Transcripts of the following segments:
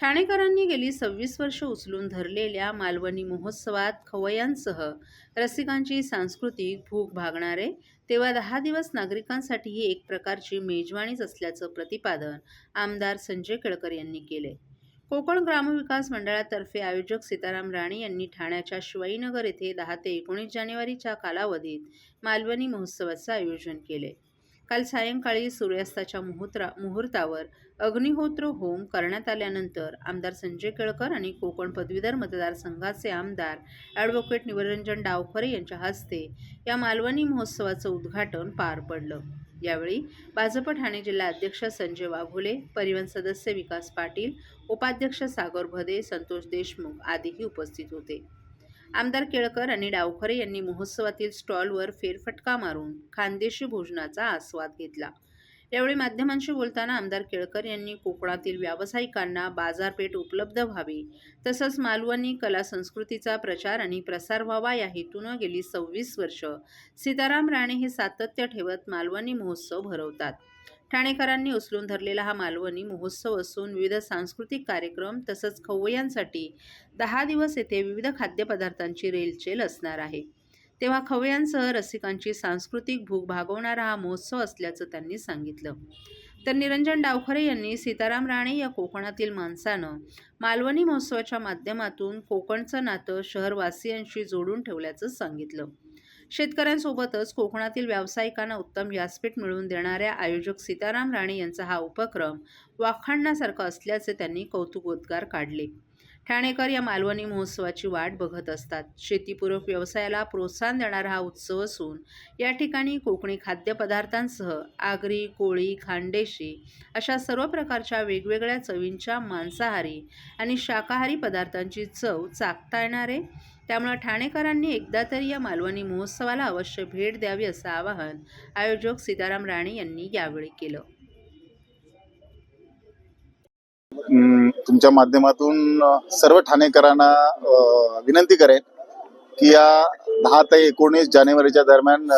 ठाणेकरांनी गेली सव्वीस वर्ष उचलून धरलेल्या मालवणी महोत्सवात खवयांसह रसिकांची सांस्कृतिक भूक भागणारे तेव्हा दहा दिवस नागरिकांसाठी ही एक प्रकारची मेजवानीच असल्याचं प्रतिपादन आमदार संजय केळकर यांनी केले. कोकण ग्रामविकास मंडळातर्फे आयोजक सीताराम राणे यांनी ठाण्याच्या शिवाईनगर येथे दहा ते एकोणीस जानेवारीच्या कालावधीत मालवणी महोत्सवाचं आयोजन केले. काल सायंकाळी सूर्यास्ताच्या मुहूर्ता मुहूर्तावर अग्निहोत्र होम करण्यात आल्यानंतर आमदार संजय केळकर आणि कोकण पदवीधर मतदारसंघाचे आमदार ॲडव्होकेट निवरंजन डावखरे यांच्या हस्ते या मालवणी महोत्सवाचं उद्घाटन पार पडलं. यावेळी भाजप ठाणे जिल्हा अध्यक्ष संजय वाघोले परिवहन सदस्य विकास पाटील उपाध्यक्ष सागर भदे संतोष देशमुख आदीही उपस्थित होते. आमदार केळकर आणि डावखरे यांनी महोत्सवातील स्टॉलवर फेरफटका मारून खानदेशी भोजनाचा आस्वाद घेतला. यावेळी माध्यमांशी बोलताना आमदार केळकर यांनी कोकणातील व्यावसायिकांना बाजारपेठ उपलब्ध व्हावी तसंच मालवणी कला संस्कृतीचा प्रचार आणि प्रसार व्हावा या हेतूनं गेली सव्वीस वर्ष सीताराम राणे हे सातत्य ठेवत मालवणी महोत्सव भरवतात. ठाणेकरांनी उचलून धरलेला हा मालवणी महोत्सव असून विविध सांस्कृतिक कार्यक्रम तसंच खवय्यांसाठी दहा दिवस येथे विविध खाद्यपदार्थांची रेलचेल असणार आहे. तेव्हा खवय्यांसह रसिकांची सांस्कृतिक भूक भागवणारा हा महोत्सव असल्याचं त्यांनी सांगितलं. तर निरंजन डावखरे यांनी सीताराम राणे या कोकणातील माणसानं मालवणी महोत्सवाच्या माध्यमातून कोकणचं नातं शहरवासियांशी जोडून ठेवल्याचं सांगितलं. शेतकऱ्यांसोबतच कोकणातील व्यावसायिकांना उत्तम व्यासपीठ मिळवून देणाऱ्या आयोजक सीताराम राणे यांचा हा उपक्रम वाखाणण्यासारखा असल्याचे त्यांनी कौतुकोद्गार काढले. ठाणेकर या मालवणी महोत्सवाची वाट बघत असतात. शेतीपूरक व्यवसायाला प्रोत्साहन देणारा हा उत्सव असून या ठिकाणी कोकणी खाद्यपदार्थांसह आगरी कोळी खांडेशी अशा सर्व प्रकारच्या वेगवेगळ्या चवींच्या मांसाहारी आणि शाकाहारी पदार्थांची चव चाकता येणारे. त्यामुळे ठाणेकरांनी एकदा तरी या मालवणी महोत्सवाला अवश्य भेट द्यावी असं आवाहन आयोजक सीताराम राणे यांनी यावेळी केलं. तुमच्या माध्यमातून सर्व ठाणेकरांना विनंती करेन की या दहा ते एकोणीस जानेवारीच्या दरम्यान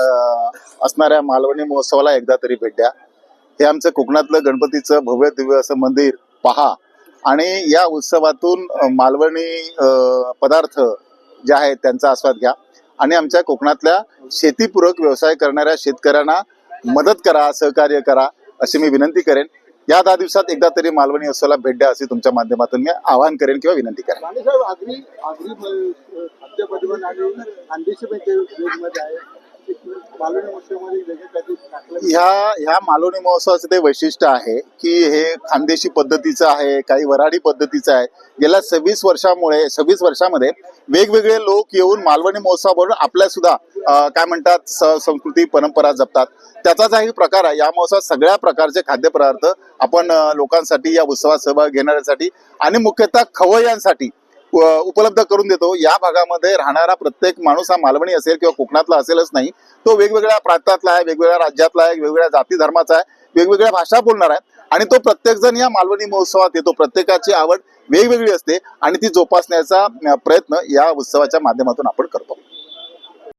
असणाऱ्या मालवणी महोत्सवाला एकदा तरी भेट द्या. हे आमचं कोकणातलं गणपतीचं भव्य दिव्य असं मंदिर पहा. आणि या उत्सवातून मालवणी पदार्थ जे आहेत त्यांचा आस्वाद घ्या. आणि आमच्या कोकणातल्या शेतीपूरक व्यवसाय करणाऱ्या शेतकऱ्यांना मदत करा सहकार्य करा अशी मी विनंती करेन. या दहा दिवसात एकदा तरी मालवणी उत्सवाला भेट द्या असे तुमच्या माध्यमातून मी आवाहन करेन किंवा विनंती करेन. खाद्य परिवहन आणि मालवणी ह्या ह्या मालवणी महोत्सवाचं ते वैशिष्ट्य आहे की हे खानदेशी पद्धतीचं आहे काही वराडी पद्धतीचं आहे. गेल्या सव्वीस वर्षामुळे सव्वीस वर्षामध्ये वेगवेगळे लोक येऊन मालवणी महोत्सवावरून आपल्या सुद्धा काय म्हणतात स- संस्कृती परंपरा जपतात. त्याचाच हा प्रकार आहे. या महोत्सवात सगळ्या प्रकारचे खाद्यपदार्थ आपण लोकांसाठी या उत्सवात सहभाग घेणाऱ्यांसाठी आणि मुख्यतः खवय्यांसाठी उपलब्ध करून देतो. या भागामध्ये राहणारा प्रत्येक माणूस हा मालवणी असेल किंवा कोकणातला असेलच नाही. तो वेगवेगळ्या प्रांतातला आहे वेगवेगळ्या राज्यातला आहे वेगवेगळ्या जाती धर्माचा आहे वेगवेगळ्या भाषा बोलणार आहे. आणि तो प्रत्येक जण या मालवणी महोत्सवात येतो. प्रत्येकाची आवड वेगवेगळी असते आणि ती जोपासण्याचा प्रयत्न या उत्सवाच्या माध्यमातून आपण करतो.